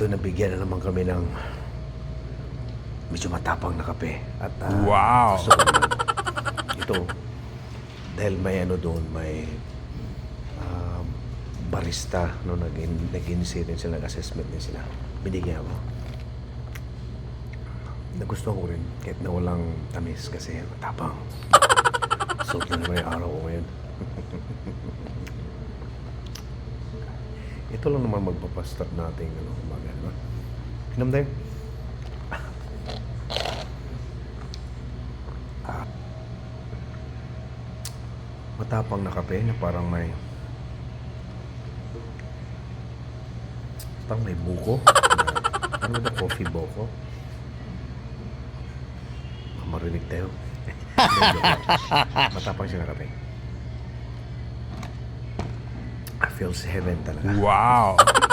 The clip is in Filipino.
ito nabigyan na naman kami ng medyo matapang na kape. At ah, Wow. naman ito dahil may ano doon, may ah, barista no naging rin sila nag-assessment din sila. Binigyan ako. Nagustuhan ko rin kahit na walang tamis kasi matapang. Sold na yung araw ko Ito lang naman magpapastart natin ano, umaga, di ba? Inom tayo. Ah. Matapang na kape na parang may parang may buko. ano ba coffee buko? Marinig tayo. Matapang siya na kape. Feels heaven talaga. Wow.